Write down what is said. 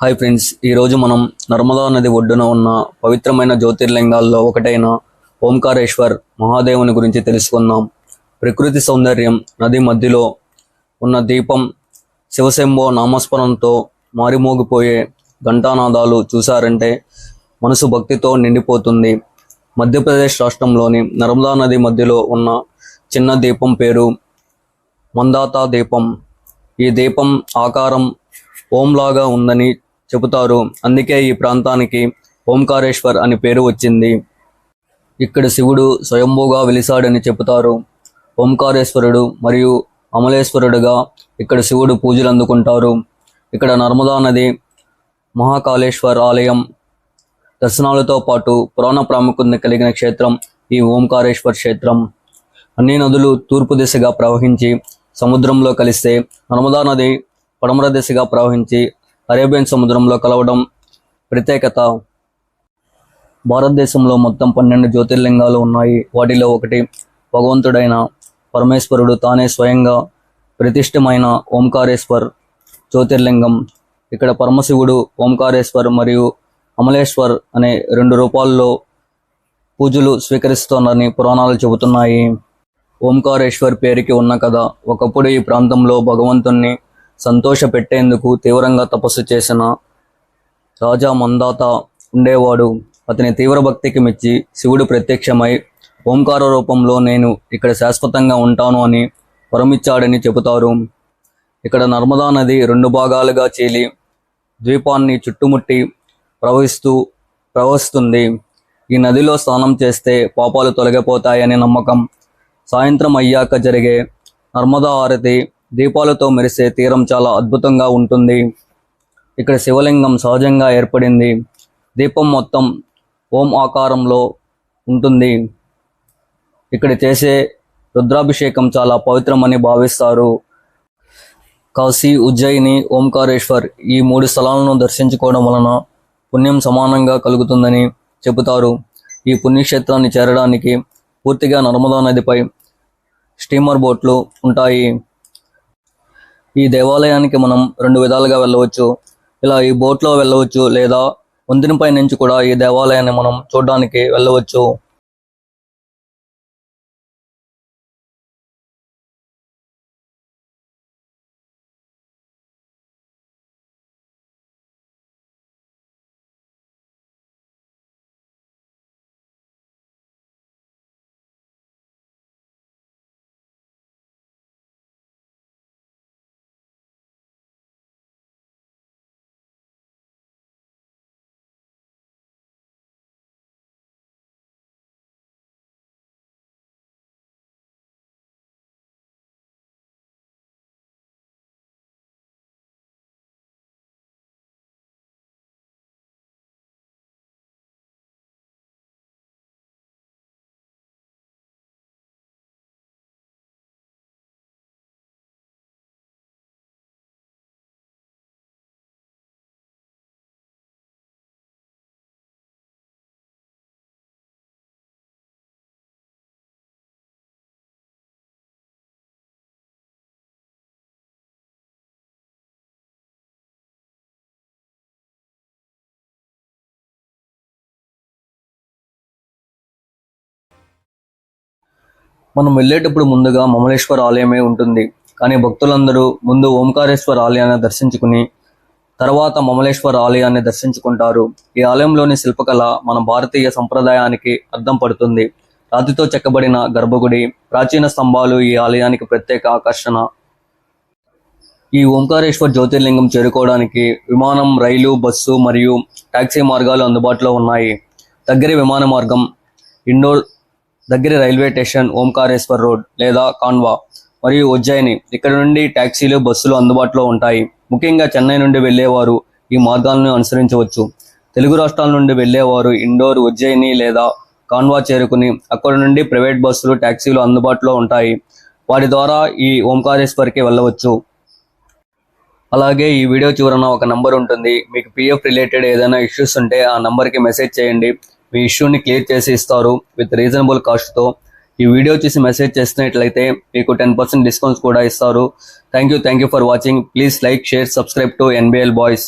Hi friends ఈరోజు మనం నర్మదా నది ఒడ్డున ఉన్న పవిత్రమైన జ్యోతిర్లింగాల్లో ఒకటైన ఓంకారేశ్వర్ మహాదేవుని గురించి తెలుసుకుందాం. ప్రకృతి సౌందర్యం నది మధ్యలో ఉన్న దీపం శివశంభో నామస్మరణంతో మారిమోగిపోయే ఘంటానాదాలు చూశారంటే మనసు భక్తితో నిండిపోతుంది. మధ్యప్రదేశ్ రాష్ట్రంలోని నర్మదా నది మధ్యలో ఉన్న చిన్న దీపం పేరు మందాతా దీపం. ఈ దీపం ఆకారం ఓంలాగా ఉందని చెబుతారు. అందుకే ఈ ప్రాంతానికి ఓంకారేశ్వర్ అని పేరు వచ్చింది. ఇక్కడ శివుడు స్వయంభూగా వెలిసాడని చెబుతారు. ఓంకారేశ్వరుడు మరియు అమలేశ్వరుడుగా ఇక్కడ శివుడు పూజలు అందుకుంటారు. ఇక్కడ నర్మదా నది మహాకాళేశ్వర్ ఆలయం దర్శనాలతో పాటు పురాణ ప్రాముఖ్యత కలిగిన క్షేత్రం ఈ ఓంకారేశ్వర్ క్షేత్రం. అన్ని నదులు తూర్పు దిశగా ప్రవహించి సముద్రంలో కలిస్తే నర్మదా నది పడమర దిశగా ప్రవహించి అరేబియన్ సముద్రంలో కలవడం ప్రత్యేకత. భారతదేశంలో మొత్తం పన్నెండు జ్యోతిర్లింగాలు ఉన్నాయి. వాటిలో ఒకటి భగవంతుడైన పరమేశ్వరుడు తానే స్వయంగా ప్రతిష్టమైన ఓంకారేశ్వర్ జ్యోతిర్లింగం. ఇక్కడ పరమశివుడు ఓంకారేశ్వర్ మరియు అమలేశ్వర్ అనే రెండు రూపాల్లో పూజలు స్వీకరిస్తోందని పురాణాలు చెబుతున్నాయి. ఓంకారేశ్వర్ పేరుకి ఉన్న కథ. ఒకప్పుడు ఈ ప్రాంతంలో భగవంతుణ్ణి సంతోష పెట్టేందుకు తీవ్రంగా తపస్సు చేసిన రాజా మందాత ఉండేవాడు. అతని తీవ్ర భక్తికి మెచ్చి శివుడు ప్రత్యక్షమై ఓంకార రూపంలో నేను ఇక్కడ శాశ్వతంగా ఉంటాను అని వరమిచ్చాడని చెబుతారు. ఇక్కడ నర్మదా నది రెండు భాగాలుగా చీలి ద్వీపాన్ని చుట్టుముట్టి ప్రవహిస్తూ ప్రవహిస్తుంది. ఈ నదిలో స్నానం చేస్తే పాపాలు తొలగిపోతాయనే నమ్మకం సాయంత్రం అయ్యాక జరిగే నర్మదా హారతి దీపాలతో మెరిసే తీరం చాలా అద్భుతంగా ఉంటుంది. ఇక్కడ శివలింగం సహజంగా ఏర్పడింది. దీపం మొత్తం ఓం ఆకారంలో ఉంటుంది. ఇక్కడ చేసే రుద్రాభిషేకం చాలా పవిత్రమని భావిస్తారు. కాశీ ఉజ్జయిని ఓంకారేశ్వర్ ఈ మూడు స్థలాలను దర్శించుకోవడం వలన పుణ్యం సమానంగా కలుగుతుందని చెబుతారు. ఈ పుణ్యక్షేత్రాన్ని చేరడానికి పూర్తిగా నర్మదా నదిపై స్టీమర్ బోట్లు ఉంటాయి. ఈ దేవాలయానికి మనం రెండు విధాలుగా వెళ్ళవచ్చు. ఇలా ఈ బోట్లో వెళ్ళవచ్చు లేదా వంతెనపై నుంచి కూడా ఈ దేవాలయాన్ని మనం చూడడానికి వెళ్ళవచ్చు. మనం వెళ్ళేటప్పుడు ముందుగా మమలేశ్వర ఆలయమే ఉంటుంది. కానీ భక్తులందరూ ముందు ఓంకారేశ్వర ఆలయాన్ని దర్శించుకుని తర్వాత మమలేశ్వర ఆలయాన్ని దర్శించుకుంటారు. ఈ ఆలయంలోని శిల్పకళ మన భారతీయ సంప్రదాయానికి అద్దం పడుతుంది. రాతితో చెక్కబడిన గర్భగుడి ప్రాచీన స్తంభాలు ఈ ఆలయానికి ప్రత్యేక ఆకర్షణ. ఈ ఓంకారేశ్వర్ జ్యోతిర్లింగం చేరుకోవడానికి విమానం రైలు బస్సు మరియు టాక్సీ మార్గాలు అందుబాటులో ఉన్నాయి. దగ్గరి విమాన మార్గం ఇండోర్ దగ్గర రైల్వే స్టేషన్ ఓంకారేశ్వర్ రోడ్ లేదా కాన్వా మరియు ఉజ్జయిని ఇక్కడ నుండి ట్యాక్సీలు బస్సులు అందుబాటులో ఉంటాయి. ముఖ్యంగా చెన్నై నుండి వెళ్ళేవారు ఈ మార్గాలను అనుసరించవచ్చు. తెలుగు రాష్ట్రాల నుండి వెళ్ళేవారు ఇండోర్ ఉజ్జయిని లేదా కాన్వా చేరుకుని అక్కడ నుండి ప్రైవేట్ బస్సులు టాక్సీలు అందుబాటులో ఉంటాయి. వాటి ద్వారా ఈ ఓంకారేశ్వర్కి వెళ్ళవచ్చు. అలాగే ఈ వీడియో చివరన ఒక నంబర్ ఉంటుంది. మీకు పిఎఫ్ రిలేటెడ్ ఏదైనా ఇష్యూస్ ఉంటే ఆ నంబర్కి మెసేజ్ చేయండి. మీ ఇష్యూని క్లియర్ చేసి ఇస్తారు విత్ రీజనబుల్ కాస్ట్తో. ఈ వీడియో చూసి మెసేజ్ చేసినట్లయితే మీకు టెన్ పర్సెంట్ డిస్కౌంట్స్ కూడా ఇస్తారు. Thank you thank you for watching. Please like share subscribe to NBL boys.